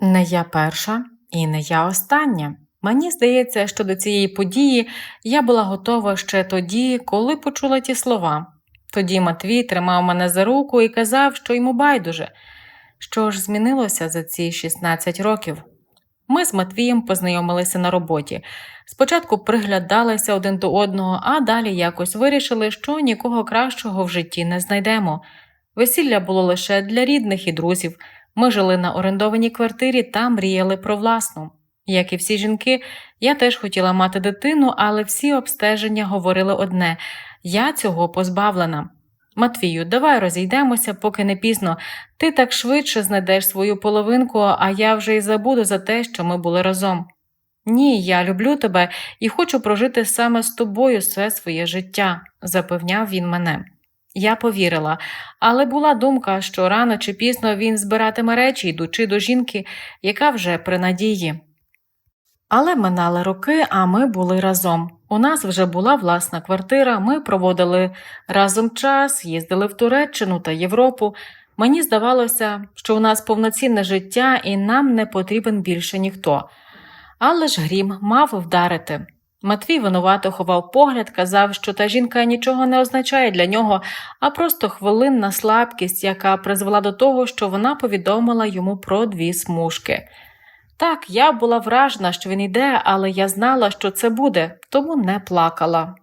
Не я перша і не я остання. Мені здається, що до цієї події я була готова ще тоді, коли почула ті слова. Тоді Матвій тримав мене за руку і казав, що йому байдуже. Що ж змінилося за ці 16 років? Ми з Матвієм познайомилися на роботі. Спочатку приглядалися один до одного, а далі якось вирішили, що нікого кращого в житті не знайдемо. Весілля було лише для рідних і друзів. Ми жили на орендованій квартирі та мріяли про власну. Як і всі жінки, я теж хотіла мати дитину, але всі обстеження говорили одне я цього позбавлена. Матвію, давай розійдемося, поки не пізно. Ти так швидше знайдеш свою половинку, а я вже й забуду за те, що ми були разом. Ні, я люблю тебе і хочу прожити саме з тобою все своє життя, запевняв він мене. Я повірила, але була думка, що рано чи пізно він збиратиме речі, йдучи до жінки, яка вже при надії. Але минали роки, а ми були разом. У нас вже була власна квартира, ми проводили разом час, їздили в Туреччину та Європу. Мені здавалося, що у нас повноцінне життя і нам не потрібен більше ніхто. Але ж грім мав вдарити. Матвій винувато ховав погляд, казав, що та жінка нічого не означає для нього, а просто хвилинна слабкість, яка призвела до того, що вона повідомила йому про дві смужки. Так, я була вражена, що він йде, але я знала, що це буде, тому не плакала.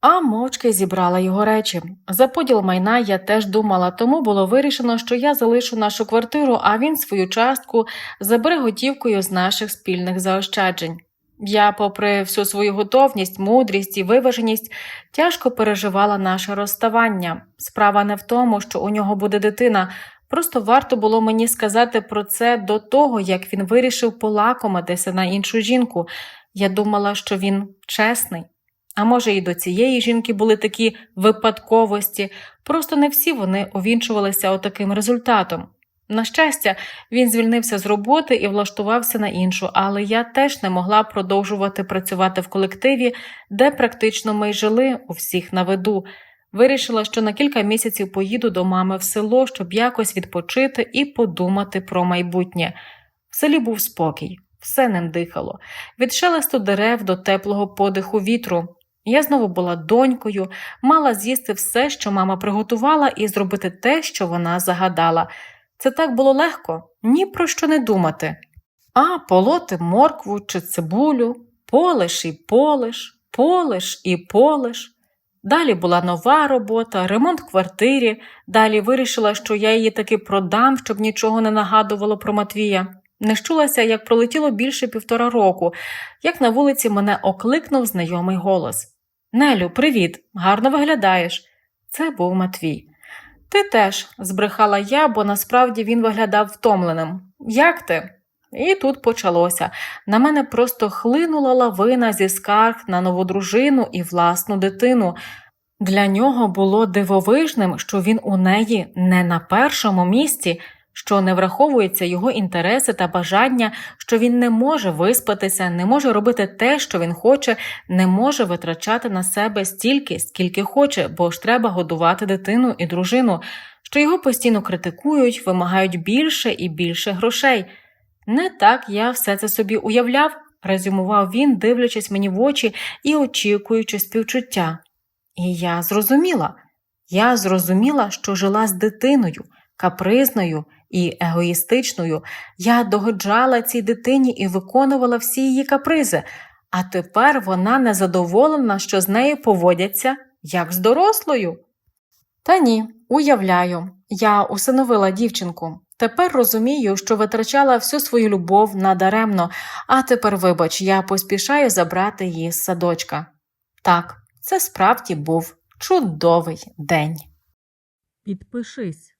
А мовчки зібрала його речі. За поділ майна я теж думала, тому було вирішено, що я залишу нашу квартиру, а він свою частку забере готівкою з наших спільних заощаджень. Я, попри всю свою готовність, мудрість і виваженість, тяжко переживала наше розставання. Справа не в тому, що у нього буде дитина. Просто варто було мені сказати про це до того, як він вирішив полакомитися на іншу жінку. Я думала, що він чесний. А може, і до цієї жінки були такі випадковості, просто не всі вони увінчувалися отаким результатом. На щастя, він звільнився з роботи і влаштувався на іншу, але я теж не могла продовжувати працювати в колективі, де практично ми й жили у всіх на виду. Вирішила, що на кілька місяців поїду до мами в село, щоб якось відпочити і подумати про майбутнє. В селі був спокій, все ним дихало, від шелесту дерев до теплого подиху вітру. Я знову була донькою, мала з'їсти все, що мама приготувала, і зробити те, що вона загадала. Це так було легко, ні про що не думати. А полоти моркву чи цибулю, полиш і полиш, полиш і полиш. Далі була нова робота, ремонт квартирі. Далі вирішила, що я її таки продам, щоб нічого не нагадувало про Матвія. Не щулася, як пролетіло більше півтора року, як на вулиці мене окликнув знайомий голос. Нелю, привіт, гарно виглядаєш. Це був Матвій. Ти теж, збрехала я, бо насправді він виглядав втомленим. Як ти? І тут почалося. На мене просто хлинула лавина зі скарг на нову дружину і власну дитину. Для нього було дивовижним, що він у неї не на першому місці, що не враховуються його інтереси та бажання, що він не може виспатися, не може робити те, що він хоче, не може витрачати на себе стільки, скільки хоче, бо ж треба годувати дитину і дружину, що його постійно критикують, вимагають більше і більше грошей. Не так я все це собі уявляв, резюмував він, дивлячись мені в очі і очікуючи співчуття. І я зрозуміла, я зрозуміла, що жила з дитиною, капризною і егоїстичною. Я догоджала цій дитині і виконувала всі її капризи, а тепер вона незадоволена, що з нею поводяться як з дорослою. Та ні, уявляю, я усиновила дівчинку. Тепер розумію, що витрачала всю свою любов надаремно, а тепер, вибач, я поспішаю забрати її з садочка. Так, це справді був чудовий день. Підпишись.